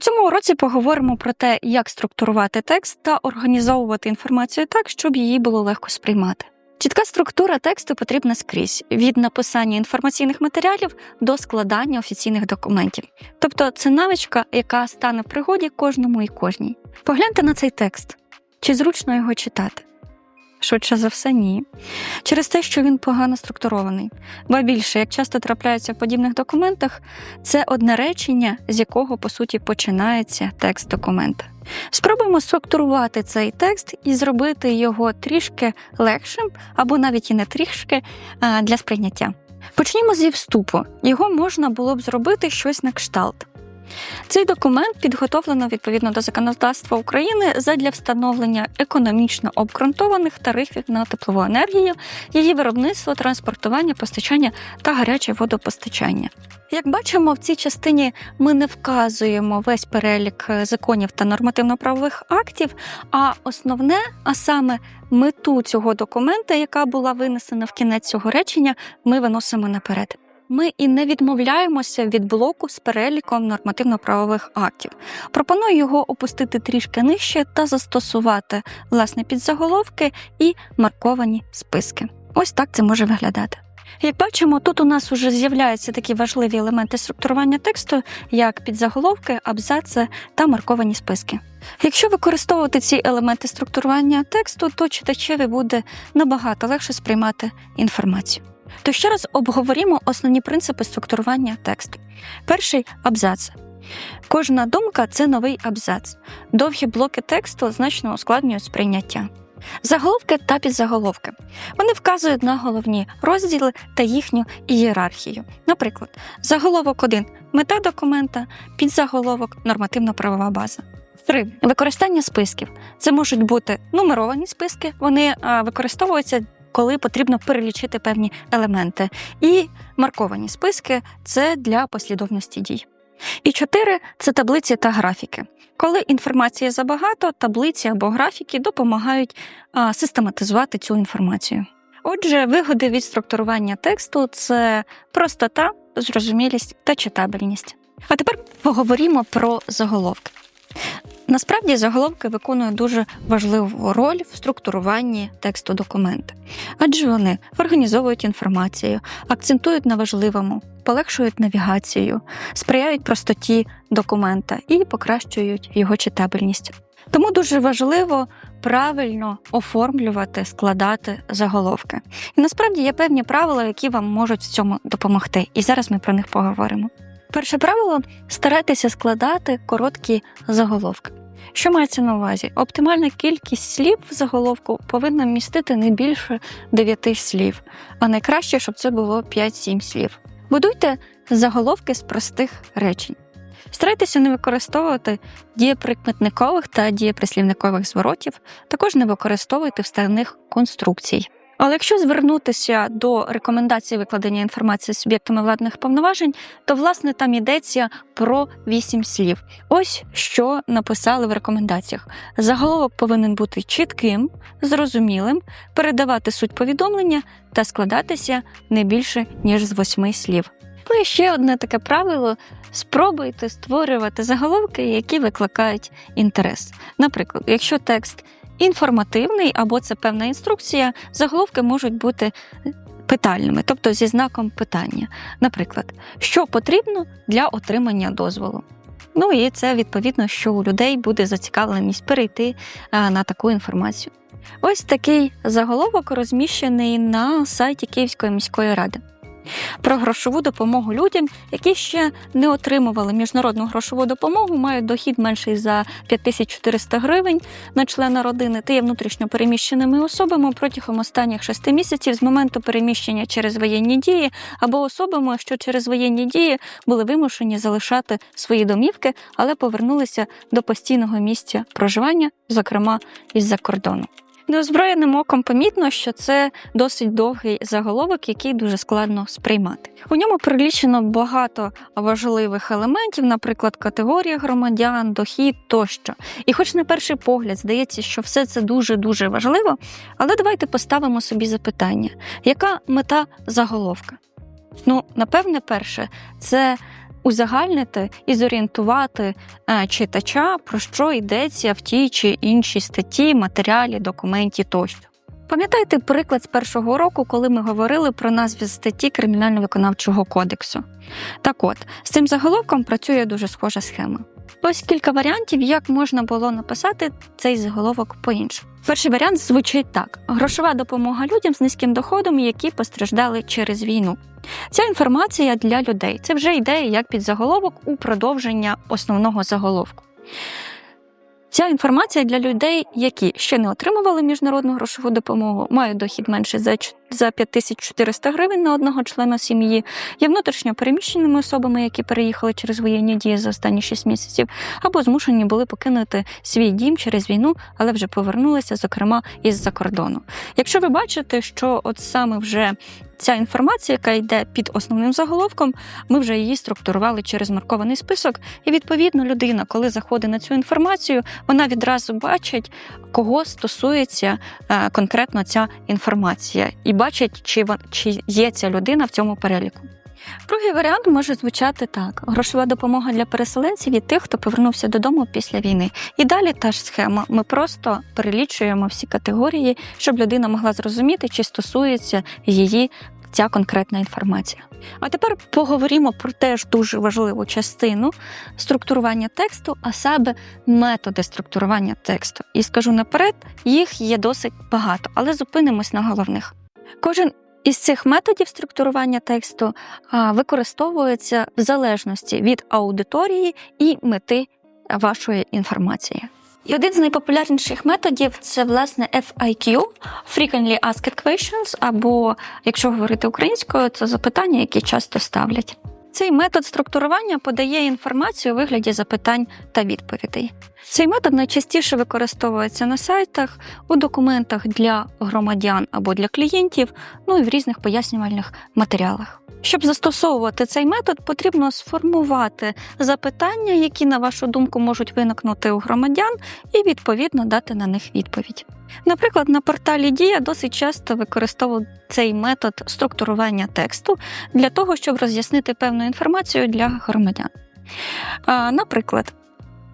цьому уроці поговоримо про те, як структурувати текст та організовувати інформацію так, щоб її було легко сприймати. Чітка структура тексту потрібна скрізь від написання інформаційних матеріалів до складання офіційних документів. Тобто це навичка, яка стане в пригоді кожному і кожній. Погляньте на цей текст. Чи зручно його читати? Швидше за все, ні. Через те, що він погано структурований. Ба більше, як часто трапляється в подібних документах, це одне речення, з якого по суті починається текст документа. Спробуємо структурувати цей текст і зробити його трішки легшим, або навіть і не трішки для сприйняття. Почнімо зі вступу. Його можна було б зробити щось на кшталт. Цей документ підготовлено відповідно до законодавства України задля встановлення економічно обґрунтованих тарифів на теплову енергію, її виробництво, транспортування, постачання та гаряче водопостачання. Як бачимо, в цій частині ми не вказуємо весь перелік е, законів та нормативно-правових актів, а основне, а саме мету цього документа, яка була винесена в кінець цього речення, ми виносимо наперед. Ми і не відмовляємося від блоку з переліком нормативно-правових актів. Пропоную його опустити трішки нижче та застосувати власне підзаголовки і марковані списки. Ось так це може виглядати. Як бачимо, тут у нас вже з'являються такі важливі елементи структурування тексту, як підзаголовки, абзаци та марковані списки. Якщо використовувати ці елементи структурування тексту, то читачеві буде набагато легше сприймати інформацію. То ще раз обговорімо основні принципи структурування тексту. Перший абзац. Кожна думка це новий абзац. Довгі блоки тексту значно ускладнюють сприйняття. Заголовки та підзаголовки. Вони вказують на головні розділи та їхню ієрархію. Наприклад, заголовок 1 мета документа, підзаголовок нормативно-правова база. 3. Використання списків. Це можуть бути нумеровані списки, вони використовуються коли потрібно перелічити певні елементи. І марковані списки це для послідовності дій. І чотири це таблиці та графіки. Коли інформації забагато, таблиці або графіки допомагають а, систематизувати цю інформацію. Отже, вигоди від структурування тексту це простота, зрозумілість та читабельність. А тепер поговоримо про заголовки. Насправді заголовки виконують дуже важливу роль в структуруванні тексту документа, адже вони організовують інформацію, акцентують на важливому, полегшують навігацію, сприяють простоті документа і покращують його читабельність. Тому дуже важливо правильно оформлювати, складати заголовки. І насправді є певні правила, які вам можуть в цьому допомогти. І зараз ми про них поговоримо. Перше правило старайтеся складати короткі заголовки. Що мається на увазі? Оптимальна кількість слів в заголовку повинна містити не більше 9 слів, а найкраще, щоб це було 5-7 слів. Будуйте заголовки з простих речень. Старайтеся не використовувати дієприкметникових та дієприслівникових зворотів, також не використовуйте вставних конструкцій. Але якщо звернутися до рекомендацій викладення інформації суб'єктами владних повноважень, то власне там йдеться про вісім слів. Ось що написали в рекомендаціях. Заголовок повинен бути чітким, зрозумілим, передавати суть повідомлення та складатися не більше ніж з восьми слів. Ну і ще одне таке правило: спробуйте створювати заголовки, які викликають інтерес. Наприклад, якщо текст інформативний або це певна інструкція, заголовки можуть бути питальними, тобто зі знаком питання. Наприклад, що потрібно для отримання дозволу. Ну і це відповідно, що у людей буде зацікавленість перейти на таку інформацію. Ось такий заголовок розміщений на сайті Київської міської ради про грошову допомогу людям, які ще не отримували міжнародну грошову допомогу, мають дохід менший за 5400 гривень на члена родини та є внутрішньо переміщеними особами протягом останніх шести місяців з моменту переміщення через воєнні дії або особами, що через воєнні дії були вимушені залишати свої домівки, але повернулися до постійного місця проживання, зокрема із-за кордону. Неозброєним оком помітно, що це досить довгий заголовок, який дуже складно сприймати. У ньому прилічено багато важливих елементів, наприклад, категорія громадян, дохід тощо. І, хоч на перший погляд здається, що все це дуже дуже важливо, але давайте поставимо собі запитання: яка мета заголовка? Ну, напевне, перше, це узагальнити і зорієнтувати е, читача, про що йдеться в тій чи іншій статті, матеріалі, документі тощо. Пам'ятаєте приклад з першого року, коли ми говорили про назві статті Кримінально-виконавчого кодексу? Так от, з цим заголовком працює дуже схожа схема. Ось кілька варіантів, як можна було написати цей заголовок по-іншому. Перший варіант звучить так: грошова допомога людям з низьким доходом, які постраждали через війну. Ця інформація для людей. Це вже йде як підзаголовок у продовження основного заголовку. Ця інформація для людей, які ще не отримували міжнародну грошову допомогу, мають дохід менше за за 5400 гривень на одного члена сім'ї, є внутрішньо переміщеними особами, які переїхали через воєнні дії за останні 6 місяців, або змушені були покинути свій дім через війну, але вже повернулися, зокрема, із-за кордону. Якщо ви бачите, що от саме вже ця інформація, яка йде під основним заголовком, ми вже її структурували через маркований список, і відповідно людина, коли заходить на цю інформацію, вона відразу бачить, кого стосується е, конкретно ця інформація, і бачить, чи, чи є ця людина в цьому переліку. Другий варіант може звучати так: грошова допомога для переселенців і тих, хто повернувся додому після війни. І далі та ж схема. Ми просто перелічуємо всі категорії, щоб людина могла зрозуміти, чи стосується її ця конкретна інформація. А тепер поговоримо про теж дуже важливу частину структурування тексту, а саме методи структурування тексту. І скажу наперед, їх є досить багато, але зупинимось на головних. Кожен із цих методів структурування тексту використовується в залежності від аудиторії і мети вашої інформації. І один з найпопулярніших методів це власне FIQ – Frequently Asked Questions, або, якщо говорити українською, це запитання, які часто ставлять. Цей метод структурування подає інформацію у вигляді запитань та відповідей. Цей метод найчастіше використовується на сайтах, у документах для громадян або для клієнтів, ну і в різних пояснювальних матеріалах. Щоб застосовувати цей метод, потрібно сформувати запитання, які, на вашу думку, можуть виникнути у громадян, і відповідно дати на них відповідь. Наприклад, на порталі Дія досить часто використовують цей метод структурування тексту для того, щоб роз'яснити певну інформацію для громадян. Наприклад,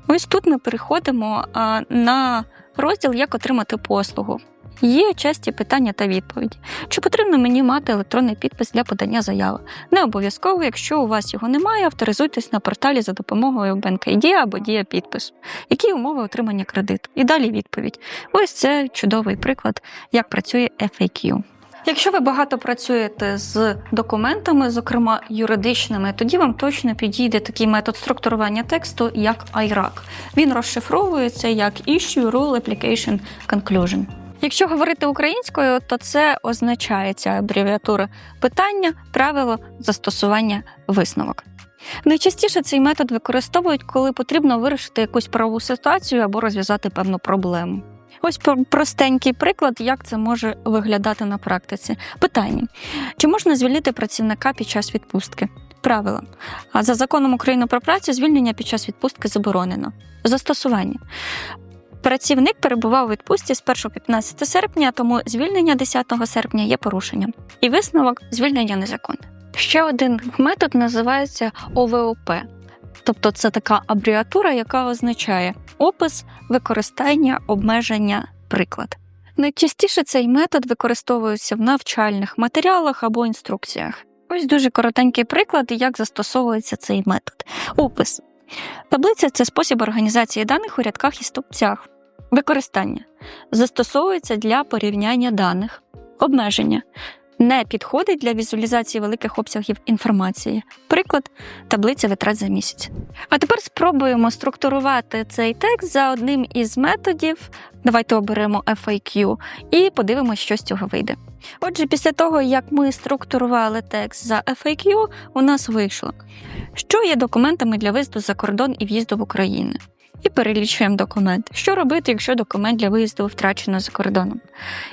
ось тут ми переходимо на розділ Як отримати послугу. Є часті питання та відповіді. Чи потрібно мені мати електронний підпис для подання заяви? Не обов'язково, якщо у вас його немає, авторизуйтесь на порталі за допомогою BankID або Дія підпису. Які умови отримання кредиту? І далі відповідь. Ось це чудовий приклад, як працює FAQ. Якщо ви багато працюєте з документами, зокрема юридичними, тоді вам точно підійде такий метод структурування тексту, як IRAC. Він розшифровується як Issue Rule Application Conclusion. Якщо говорити українською, то це означає ця абревіатура питання, правило, застосування, висновок. Найчастіше цей метод використовують, коли потрібно вирішити якусь правову ситуацію або розв'язати певну проблему. Ось простенький приклад, як це може виглядати на практиці. Питання: чи можна звільнити працівника під час відпустки? Правило. А за законом України про працю звільнення під час відпустки заборонено. Застосування. Працівник перебував у відпустці з 1 по 15 серпня, тому звільнення 10 серпня є порушенням. І висновок звільнення незаконне. Ще один метод називається ОВОП. Тобто це така абревіатура, яка означає опис, використання, обмеження, приклад. Найчастіше цей метод використовується в навчальних матеріалах або інструкціях. Ось дуже коротенький приклад, як застосовується цей метод. Опис. Таблиця це спосіб організації даних у рядках і стовпцях. Використання застосовується для порівняння даних. Обмеження не підходить для візуалізації великих обсягів інформації. Приклад таблиця витрат за місяць. А тепер спробуємо структурувати цей текст за одним із методів. Давайте оберемо FAQ і подивимося, що з цього вийде. Отже, після того, як ми структурували текст за FAQ, у нас вийшло, що є документами для виїзду за кордон і в'їзду в Україну. І перелічуємо документ. Що робити, якщо документ для виїзду втрачено за кордоном?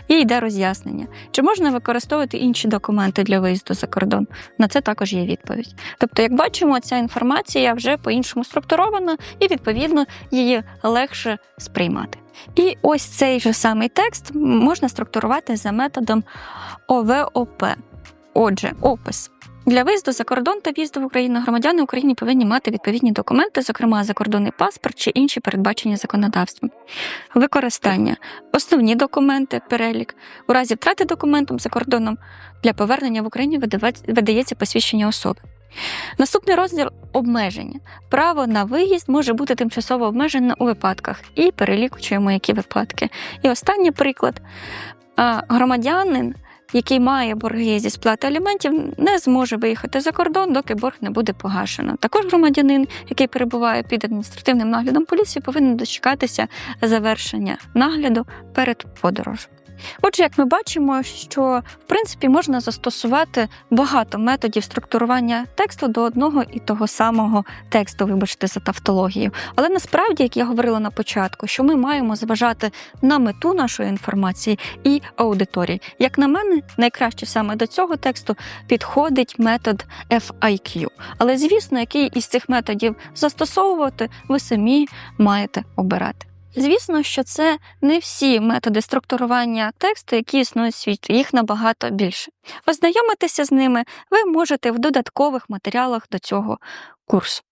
І йде роз'яснення. Чи можна використовувати інші документи для виїзду за кордон? На це також є відповідь. Тобто, як бачимо, ця інформація вже по-іншому структурована і, відповідно, її легше сприймати. І ось цей же самий текст можна структурувати за методом ОВОП. Отже, опис. Для виїзду за кордон та в'їзду в Україну громадяни України повинні мати відповідні документи, зокрема закордонний паспорт чи інші передбачені законодавством. Використання основні документи, перелік. У разі втрати документом за кордоном для повернення в Україну видається посвідчення особи. Наступний розділ обмеження. Право на виїзд може бути тимчасово обмежене у випадках і перелікуємо, які випадки. І останній приклад. Громадянин, який має борги зі сплати аліментів, не зможе виїхати за кордон, доки борг не буде погашено. Також громадянин, який перебуває під адміністративним наглядом поліції, повинен дочекатися завершення нагляду перед подорожем. Отже, як ми бачимо, що в принципі можна застосувати багато методів структурування тексту до одного і того самого тексту, вибачте за тавтологію. Але насправді, як я говорила на початку, що ми маємо зважати на мету нашої інформації і аудиторії. Як на мене, найкраще саме до цього тексту підходить метод FIQ. Але звісно, який із цих методів застосовувати, ви самі маєте обирати. Звісно, що це не всі методи структурування тексту, які існують в світі, їх набагато більше. Ознайомитися з ними ви можете в додаткових матеріалах до цього курсу.